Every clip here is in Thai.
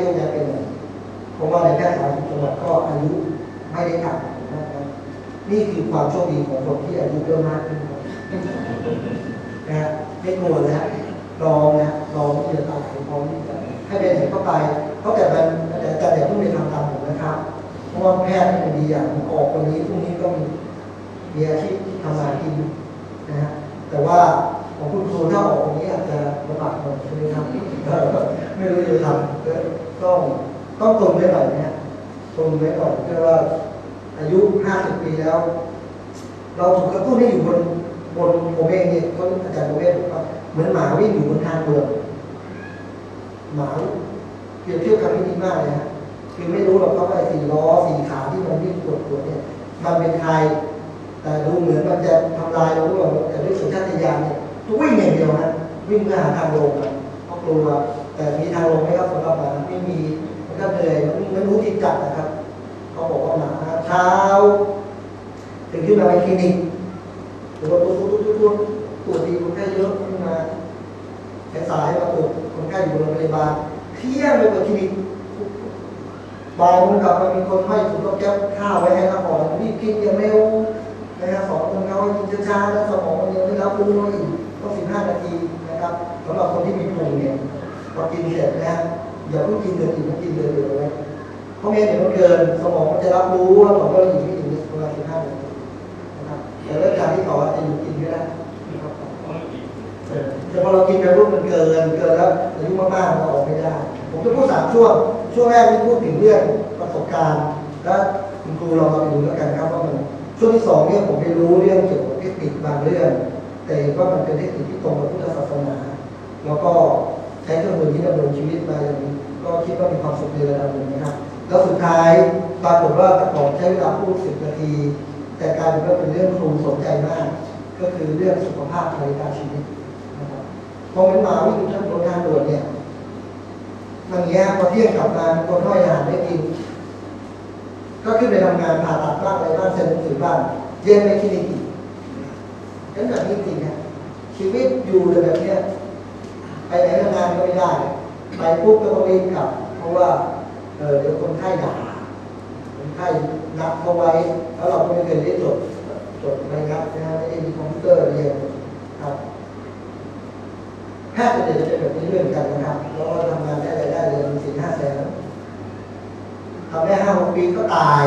โยกย้ายไปไหนเพราะว่าในแพทย์สาธารณสุขจังหวัดก็อายุไม่ได้ต่ำนะครับนี่คือความโชคดีของคนที่อายุเริ่มมากขึ้นครับนะฮะไม่กลัวนะฮะลองนะลองที่จะตายพร้อมที่จะให้เป็นเห็นเข้าไปเพราะแต่มันแต่แต่อย่าเพิ่งไปทำตามผมนะครับเพราะว่าแพทย์เป็นดีอย่างออกวันนี้พรุ่งนี้ก็มีมีอาชีพที่ทำงานกินนะฮะแต่ว่าของคุณครูถ้าออกวันนี้อาจจะลำบากหน่อยใช่ไหมครับไม่รู้จะทำก็ ต้องต้องตรงไว้หน่อยนะฮะตรงไว้ก่อนเพื่อว่าอายุ50ปีแล้ว เราถูกกระตุ้นให้อยู่บนบนผมเองเนี่ยเขาอาจารย์โมเมศบอกว่าเหมือนหมาวิ่งอยู่บนทางเดินหมาเปรียบเทียบกันไม่ดีมากเลยฮะคือไม่รู้หรอกเขาไอ้สี่ล้อสี่ขาที่มันวิ่งปวดปวดเนี่ย มันเป็นใครแต่ดูเหมือนมันจะทำลายเราด้วยแต่ด้วยสัญชาตญาณเนี่ยตัววิ่งอย่างเดียวนะวิ่งเพื่อหาทางลงเพราะกลัว แต่มีทางลงไหมครับสำหรับหมาไม่มีมันก็เหนื่อยมันไม่รู้ที่จัดนะครับเขาบอกว่าหมาเช้า ถึงขึ้นมาไปคลินิกหรือว่าตัวตัวตัวตัวตรวจดีคนไข้เยอะขึ้นมาสายมาตรวจคนไข้อยู่โรงพยาบาลเที่ยงไปเปิดคลินิกบางคนกลับมามีคนให้ถุงกับแก้ข้าวไว้ให้เขาก่อนรีบกินอย่าเร็วนะครับสองคนเขาให้กินช้าๆแล้วสมองมันยังไม่รับรู้ว่าอีกต้องสิบห้านาทีนะครับสำหรับคนที่มีภูมิเนี่ย พอกินเสร็จนะอย่าเพิ่งกินเดือนอีกกินเดือนเดียวไว้เพราะไม่งั้นเดี๋ยวมันเกินสมองมันจะรับรู้ว่าของเราอยู่ไม่ถึงประมาณสิบห้านาทีนะครับแต่เรื่องการที่ต่อจะอยู่กินไม่ได้นะครับแต่พอเรากินไปปุ๊บมันเกินเกินแล้วอายุมากๆเราออกไม่ได้ ผมจะพูดสามช่วง ช่วงแรกที่พูดถึงเรื่องประสบการณ์และคุณครูลองเอาไปดูแล้วกันครับว่ามันช่วงที่สองเนี่ยผมไปรู้เรื่องเกี่ยวกับเทคนิคบางเรื่อง แต่ว่ามันเป็นเทคนิคที่ตรงกับพุทธศาสนา แล้วก็ ใช้เครื่องมือที่ดำรงชีวิตมาอย่างนี้ก็คิดว่ามีความสุขในระดับหนึ่งนะครับ แล้วสุดท้ายปรากฏว่าแต่ก่อนใช้เวลาพูดสิบนาที แต่กลายเป็นว่าเป็นเรื่องครูสนใจมาก ก็คือเรื่องสุขภาพในการชีวิตนะครับพอมันมาวิ่งทางบนทางด่วนเนี่ยมันเงี้ยพอเที่ยงกลับมาคนห้อยอาหารไม่กิน ก็ขึ้นไปทำงานผ่าตัดบ้างอะไรบ้างเซ็นหนังสือบ้างเย็นไปคลินิกอีกนั่นแบบนี้จริงนะชีวิตอยู่แบบเนี้ย ไปไหนทำงานก็ไม่ได้ ไปปุ๊บก็ต้องรีบกลับ เพราะว่าเเดี๋ยวคนไข้ด่าคนไข้นับเขาไว้ แล้วเราก็ไม่เคยได้จดจดอะไรครับนะฮะไม่ได้มีคอมพิวเตอร์เรียนครับแพทย์ส่วนใหญ่จะเป็นแบบนี้เรื่องกันนะครับแล้วก็ทำงานได้รายได้เดือนสี่ห้าแสนทำได้ห้าหกปีก็ตาย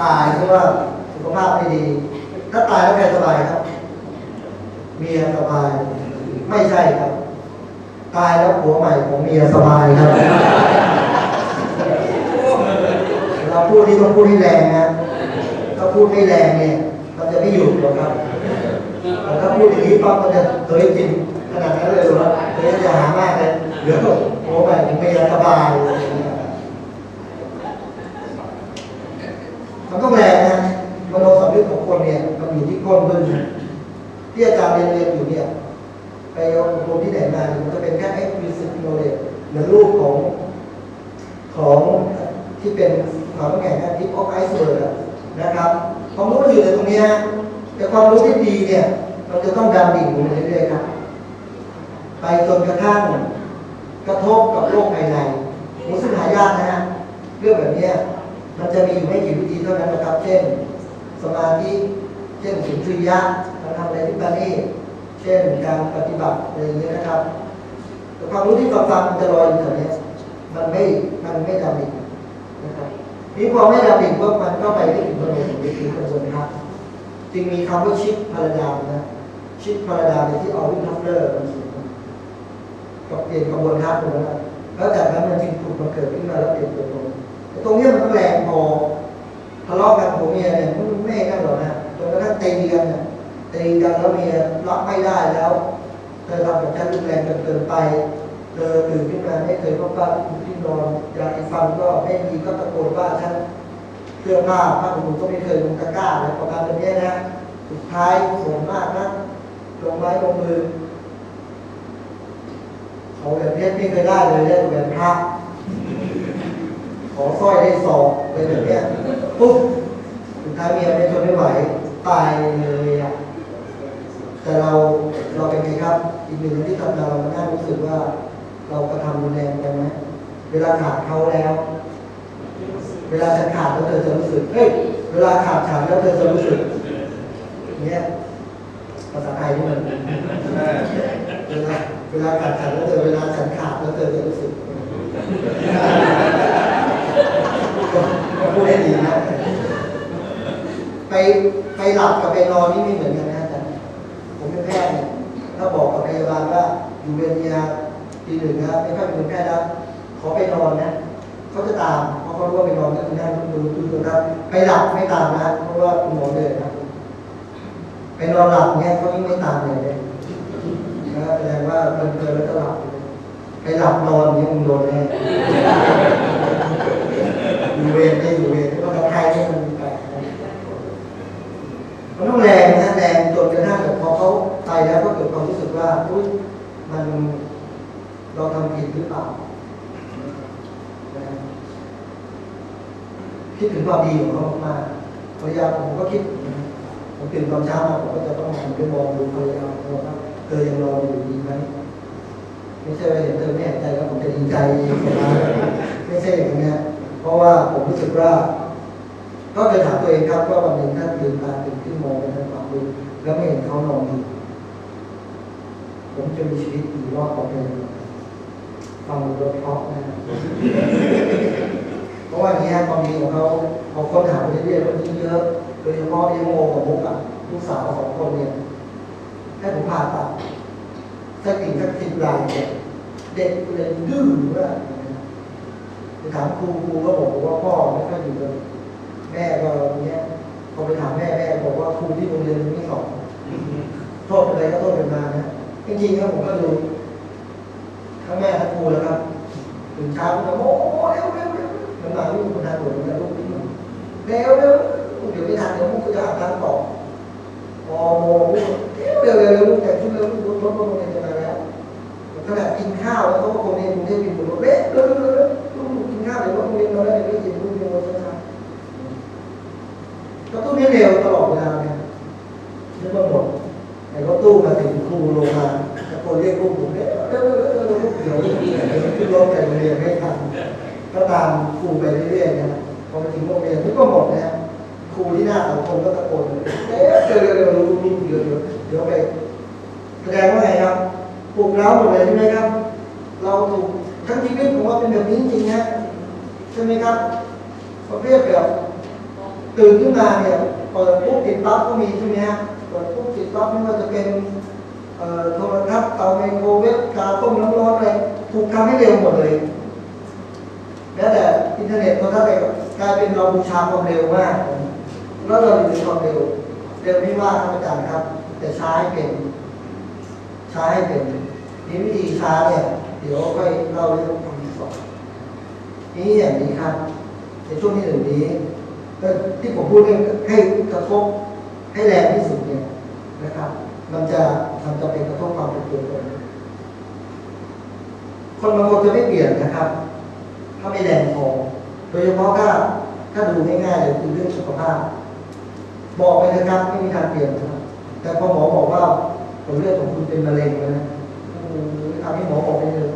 ตายเพราะว่าสุขภาพไม่ดี ถ้าตายแล้วใครสบายครับ เมียสบาย ไม่ใช่ครับตายแล้วผัวใหม่ของเมียสบายครับเราพูดที่ต้องพูดให้แรงนะถ้าพูดไม่แรงเนี่ยมันจะไม่หยุดหรอกครับแต่ถ้าพูดอย่างนี้ปั๊บมันจะเฮ้ยจริงขนาดนั้นเลยหรอเฮ้ยจะหามากเลยเดี๋ยวโอ้ไปผมไม่สบายอะไรอย่ายมันต้องแรงนะมโนสำนึกของคนเนี่ยมันอยู่ที่ก้นบึ้ง ที่อาจารย์เรียนเรียนอยู่เนี่ย ไปอบรมที่ไหนมามันจะเป็นแค่ explicit knowledge เหมือนรูปของของที่เป็นมหาวิทยาลัยนะทิปออฟไอซ์เบิร์กนะครับความรู้มันอยู่ในตรงนี้ยแต่ความรู้ที่ดีเนี่ยมันจะต้องดำดิ่งลงไปเรื่อยๆครับ ไปจนกระทั่งกระทบกับโลกภายในมุซึ่งหายากนะฮะเรื่องแบบนี้มันจะมีอยู่ไม่กี่วิธีเท่านั้นนะครับ เช่น สมาธิ เช่นสุนทรียะาทำอะไรที่ประณีตเช่นการปฏิบัติอะไรอย่างเงี้ยนะครับ แต่ความรู้ที่ฟังๆมันจะลอยอยู่แถวเนี้ยมันไม่ มันไม่ดำดิ่งนะครับนี่พอไม่ดำดิ่งปุ๊บมันก็ไปไม่ถึงประโยชน์ไม่ถึงกระบวนทัศน์จึงมีคำว่าชิปพาราดามนะ ชิปพาราดามในที่ออรินทัฟเลอร์มันเขียนก็เปลี่ยนกระบวนทัศน์ตรงนั้นนะแล้วจากนั้นมันจึงผุดมาเกิดขึ้นมาแล้วเปลี่ยนตัวตนไอ้ตรงนี้มันต้องแรงพอทะเลาะกันผัวเมียเนี่ยมันไม่นั่นหรอกนะจนกระทั่งตีกันเนี่ย ตีกันแล้วเมียรับไม่ได้แล้วเธอทำกับฉันรุนแรงจนเกินไปเธอตื่นขึ้นมาไม่เคยพบว่าที่นอนยาสีฟันก็ไม่มีก็ตะโกนว่าฉันเสื้อผ้าผ้าขนหนูก็ไม่เคยลงตะกร้าอะไรประมาณแบบนี้นะสุดท้ายโหดมากนะลงไม้ลงมือขอแบบเพชรไม่เคยได้เลยได้แต่แบบพระขอสร้อยได้สองเลยแบบเนี้ยปุ๊บสุดท้ายเมียไม่ทนไม่ไหวตายเลยอะ แต่เราเราเป็นไงครับ อีกหนึ่งที่ทำงานเราง่ารู้สึกว่า เรากระทำรุนแรงไปไหมเวลาขาดเขาแล้ว เวลาฉันขาดแล้วเธอจะรู้สึกเฮ้ยเวลาขาดฉันแล้วเธอจะรู้สึกเนี่ยภาษาไทยนี่มันเวลาเวลาขาดฉันแล้วเธอเวลาฉันขาดแล้วเธอจะรู้สึกพูดให้ดีนะไปไปหลับกับไปนอนนี่ไม่เหมือนกันนะอาจารย์ผมเป็นแพทย์เนี่ยถ้า บาบาลว่าอยู่เวรยาทีหนึ่งนะไม่ค่อยเป็นแพทย์แล้ขอไปนอนนะเขาจะตามเพราะเขารู้ว่าไปนอนก็คือนั่งดูดูดูครับไปหลับไม่ตามนะเพราะว่าคุณหมอเดินะไปนอนหลับเนี่ยเขายิ่งไม่ตามเลยนะแสดงว่ามันเกินแล้วจะหลับไปหลับนอนเนี่ยมึงโดนแน่อยู่เวรไม่ย ว่าอุ๊ยมันเราทำผิดหรือเปล่าคิดถึงความดีของเขามากภรรยาผมก็คิดผมตื่นตอนเช้ามาผมก็จะต้องหันไปมองดูภรรยาผมว่าเธอยังรออยู่ดีไหมไม่ใช่ว่าเห็นเธอไม่หายใจแล้วผมจะดีใจไม่ใช่อย่างนี้นเพราะว่าผมรู้สึกว่าก็เคยถามตัวเองครับว่าวันหนึ่งถ้าตื่นตาตื่นขึ้นมองไปทางฝั่งดูแล้วไม่เห็นเขานอนอยู่ ผมจะมีชีวิตอยู่รอดปลอดภัยไหมฟังดูเพราะนะเพราะว่าอย่างนี้ฮะความดีของเขาพอค้นหาไปเรื่อยๆคนยิ่งเยอะโดยเฉพาะที่โมกับมุกอะลูกสาวสองคนเนี่ยให้ผมผ่าตัดสักกี่งสักสิบรายเนี่ยเด็กเลยดื้อว่าไปถามครูครูก็บอกว่าพ่อไม่ค่อยอยู่เลยแม่ก็เงี้ยพอไปถามแม่แม่บอกว่าครูที่โรงเรียนไม่สอนโทษอะไรก็โทษเป็นมานะ จริงๆครับผมก็ดูทั้งแม่ทั้งครูแล้วครับตื่นเช้าก็โอ้เร็วเร็วเร็วน้ำหนักลูกคนทางด่วนนะลูกพี่หนุ่มเร็วเร็วเดี๋ยวไม่ทันเดี๋ยวลูกก็จะหาทางต่อพอโมเร็วเร็วเร็วลูกแต่งชุดเร็วลูกรถรถโรงเรียนจะมาแล้วขนาดกินข้าวแล้วเขาก็คงเรียนกรุงเทพกินบน โรงเรียนนึกว่าหมดนะครูที่หน้าสังคมก็ตะโกนเอ๊ะเร็วเร็วเร็วลูกลูกเดี๋ยวเดี๋ยวเดี๋ยวไปแสดงว่าไงครับปลุกเร้าหมดเลยใช่ไหมครับ เราถูกทั้งชีวิตผมว่าเป็นแบบนี้จริงๆนะใช่ไหมครับประเภทแบบตื่นขึ้นมาเนี่ยเปิดปุ๊บติดปั๊บก็มีใช่ไหมฮะเปิดปุ๊บติดปั๊บไม่ว่าจะเป็นโทรทัศน์เตาไมโครเวฟกาต้มน้ำร้อนอะไรถูกทำให้เร็วหมดเลยแม้แต่อินเทอร์เน็ตโทรทัศน์อะไร กลายเป็นเราบูชาความเร็วมากแล้วเราอยู่ในความเร็วเร็วไม่ว่าครับอาจารย์ครับ แต่ช้าให้เป็นช้าให้เป็นนี่วิธีช้าเนี่ยเดี๋ยวค่อยเล่าเรื่องความดีสองนี่อย่างนี้ครับ ในช่วงที่หนึ่งนี้ก็ที่ผมพูดให้ให้กระทบให้แรงที่สุดเนี่ยนะครับ มันจะมันจะเป็นกระทบความเป็นตัวตนคนบางคนจะไม่เปลี่ยนนะครับ ถ้าไม่แรงพอ โดยเฉพาะถ้าถ้าดูง่ายๆเลยคือเรื่องสุขภาพ บอกไปนะครับไม่มีทางเปลี่ยนนะแต่พอหมอบอกว่าผลเลือดของคุณเป็นมะเร็งแล้วนะโอ้โหทำให้หมอบอกไปเลย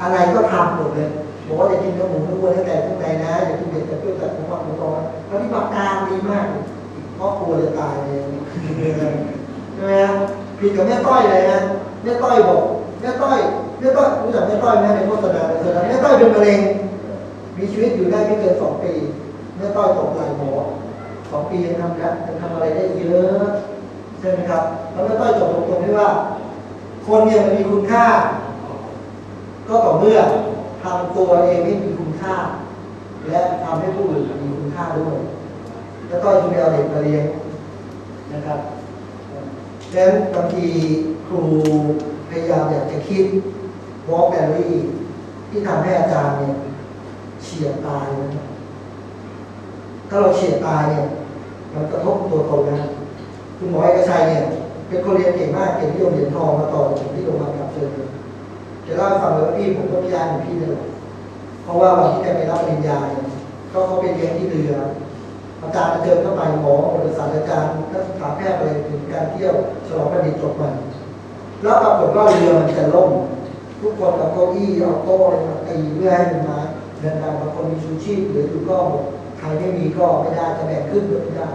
อะไรก็ทำหมดเลยบอกว่าอย่ากินเนื้อหมูเนื้อวัวตั้งแต่ข้างในนะอย่ากินเด็ดแต่เพื่อจัดของหมักของตอนแล้วที่ปากกามดีมากเพราะกลัวจะตายเลยใช่ไหมผิดกับแม่ต้อยเลยนะแม่ต้อยบอกแม่ต้อยแม่ต้อยรู้จักแม่ต้อยไหมในโฆษณาโฆษณาแม่ต้อยเป็นมะเร็ง มีชีวิตอยู่ได้ไม่เกินสองปีแม่ต้อยตกไหลหมอสองปียังทำกันยังทำอะไรได้เยอะใช่ไหมครับ แล้วแม่ต้อยจบตรงที่ว่า คนเนี่ยมันมีคุณค่า ก็ต่อเมื่อทำตัวเองให้มีคุณค่า และทำให้ผู้อื่นมีคุณค่าด้วย แล้วก็จะไปเอาเด็กมาเลี้ยงนะครับดังนั้นบางทีครูพยายามอยากจะคิดวอลแบรี่ที่ทำให้อาจารย์เนี่ย เฉียดตายนะครับถ้าเราเฉียดตายเนี่ยมันกระทบตัวตนนะคุณหมอเอกชัยเนี่ยเป็นคนเรียนเก่งมากเก่งที่โรงเรียนทองมาต่อถึงที่โรงพยาบาลกับเชิญจะเล่าให้ฟังเลยว่าพี่ผมก็พิการของพี่นี่แหละเพราะว่าวันที่แกไปรับปริญญาเนี่ยก็เขาไปเรียนที่เรืออาจารย์เจอเข้าไปหมอบริษัทสราจารย์นักศึกษาแพทย์ไปถึงการเที่ยวฉลองประดิษฐ์จบใหม่แล้วปรากฏว่าเรือมันจะล่มทุกคนเอาเก้าอี้เอาโต๊ะอะไรมาตีเพื่อให้มันมา เงินบางคนมีชูชีพหรืออยู่ก็ใครไม่มีก็ไม่ได้จะแบ่งขึ้นหรือไม่ได้